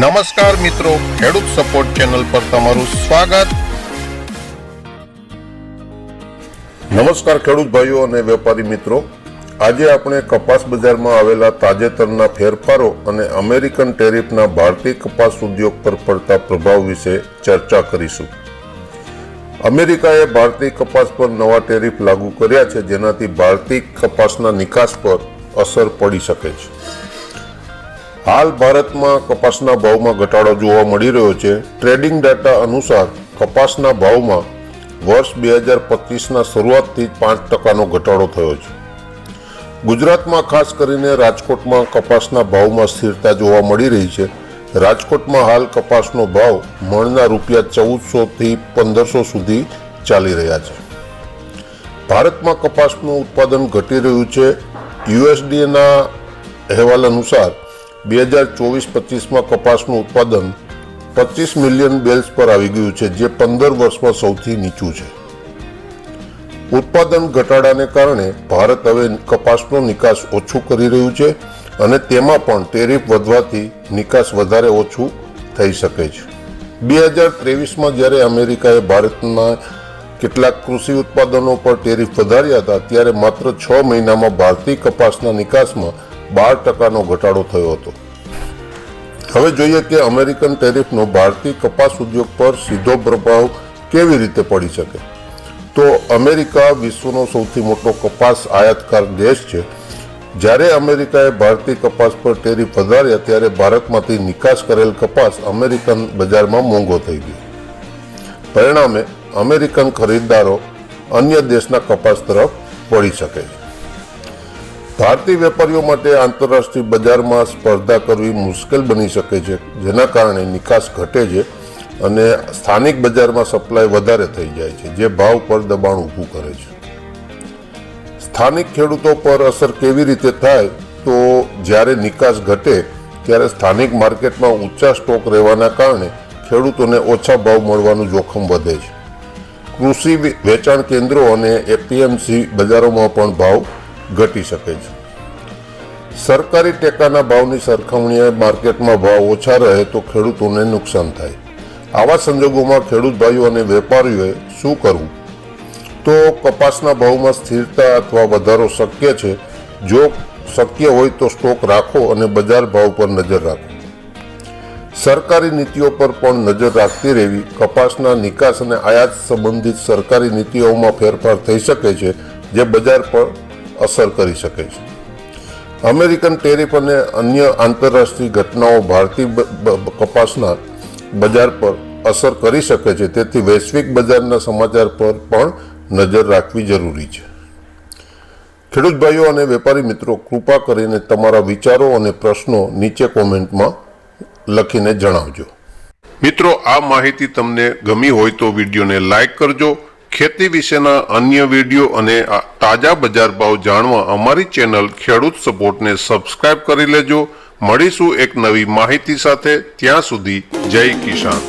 નમસ્કાર મિત્રો, ખેડૂત સપોર્ટ ચેનલ પર તમારું સ્વાગત. નમસ્કાર ખેડૂત ભાઈઓ અને વેપારી મિત્રો. આજે આપણે કપાસ બજારમાં આવેલા તાજેતરના ફેરફારો અને અમેરિકન ટેરિફના ભારતીય કપાસ ઉદ્યોગ પર પડતા પ્રભાવ વિશે ચર્ચા કરીશું. અમેરિકાએ ભારતીય કપાસ પર નવા ટેરિફ લાગુ કર્યા છે, જેનાથી ભારતીય કપાસના નિકાસ પર અસર પડી શકે છે. હાલ ભારતમાં કપાસના ભાવમાં ઘટાડો જોવા મળી રહ્યો છે. ટ્રેડિંગ ડેટા અનુસાર કપાસના ભાવમાં વર્ષ બે હજાર પચીસના શરૂઆતથી જ પાંચ ટકાનો ઘટાડો થયો છે. ગુજરાતમાં ખાસ કરીને રાજકોટમાં કપાસના ભાવમાં સ્થિરતા જોવા મળી રહી છે. રાજકોટમાં હાલ કપાસનો ભાવ મણના રૂપિયા ચૌદસોથી પંદરસો સુધી ચાલી રહ્યા છે. ભારતમાં કપાસનું ઉત્પાદન ઘટી રહ્યું છે. યુએસડીએના અહેવાલ અનુસાર બે હજાર ચોવીસ પચીસમાં કપાસનું ઉત્પાદન પચીસ મિલિયન બેલ્સ પર આવી ગયું છે, જે પંદર વર્ષમાં સૌથી નીચું છે. ઉત્પાદન ઘટાડાને કારણે ભારત હવે કપાસનો નિકાસ ઓછું કરી રહ્યું છે અને તેમાં પણ ટેરિફ વધવાથી નિકાસ વધારે ઓછું થઈ શકે છે. બે હજાર ત્રેવીસમાં જ્યારે અમેરિકાએ ભારતના કેટલાક કૃષિ ઉત્પાદનો પર ટેરિફ વધાર્યા હતા, ત્યારે માત્ર છ મહિનામાં ભારતીય કપાસના નિકાસમાં બાર ટકાનો ઘટાડો થયો હતો. હવે જોઈએ કે અમેરિકન ટેરિફનો ભારતીય કપાસ ઉદ્યોગ પર સીધો પ્રભાવ કેવી રીતે પડી શકે? તો અમેરિકા વિશ્વનો સૌથી મોટો કપાસ આયાતકાર દેશ છે. જ્યારે અમેરિકાએ ભારતીય કપાસ પર ટેરિફ વધાર્યા, ત્યારે ભારતમાંથી નિકાસ કરેલ કપાસ અમેરિકન બજારમાં મોંઘો થઈ ગયો. પરિણામે અમેરિકન ખરીદદારો અન્ય દેશના કપાસ તરફ વળી શકે છે. ભારતીય વેપારીઓ માટે આંતરરાષ્ટ્રીય બજારમાં સ્પર્ધા કરવી મુશ્કેલ બની શકે છે, જેના કારણે નિકાસ ઘટે છે અને સ્થાનિક બજારમાં સપ્લાય વધારે થઈ જાય છે, જે ભાવ પર દબાણ ઊભું કરે છે. સ્થાનિક ખેડૂતો પર અસર કેવી રીતે થાય, તો જ્યારે નિકાસ ઘટે, ત્યારે સ્થાનિક માર્કેટમાં ઊંચા સ્ટોક રહેવાના કારણે ખેડૂતોને ઓછા ભાવ મળવાનું જોખમ વધે છે. કૃષિ વેચાણ કેન્દ્રો અને એપીએમસી બજારોમાં પણ ભાવ ઘટી શકે છે. સરકારી ટેકાના ભાવની સરખામણીએ માર્કેટમાં ભાવ ઓછા રહે તો ખેડૂતોને નુકસાન થાય. આવા સંજોગોમાં ખેડૂત ભાઈઓ અને વેપારીઓએ શું કરવું? તો કપાસના ભાવમાં સ્થિરતા અથવા વધારો શક્ય છે. જો શક્ય હોય તો સ્ટોક રાખો અને બજાર ભાવ પર નજર રાખો. સરકારી નીતિઓ પર પણ નજર રાખતી રહેવી. કપાસના નિકાસ અને આયાત સંબંધિત સરકારી નીતિઓમાં ફેરફાર થઈ શકે છે, જે બજાર પર અસર કરી શકે છે. અમેરિકન ટેરિફ અને અન્ય આંતરરાષ્ટ્રીય ઘટનાઓ ભારતીય કપાસના બજાર પર અસર કરી શકે છે. તેથી વૈશ્વિક બજારના સમાચાર પર પણ નજર રાખવી જરૂરી છે. ખેડૂત ભાઈઓ અને વેપારી મિત્રો, કૃપા કરીને તમારા વિચારો અને પ્રશ્નો નીચે કોમેન્ટમાં લખીને જણાવજો. મિત્રો, આ માહિતી તમને ગમી હોય તો વિડીયોને લાઈક કરજો ખેતી વિશેના અન્ય વીડિયો અને તાજા બજાર ભાવ જાણવા અમારી ચેનલ ખેડૂત સપોર્ટને સબસ્ક્રાઇબ કરી લેજો. મળીશું એક નવી માહિતી સાથે. ત્યાં સુધી જય કિસાન.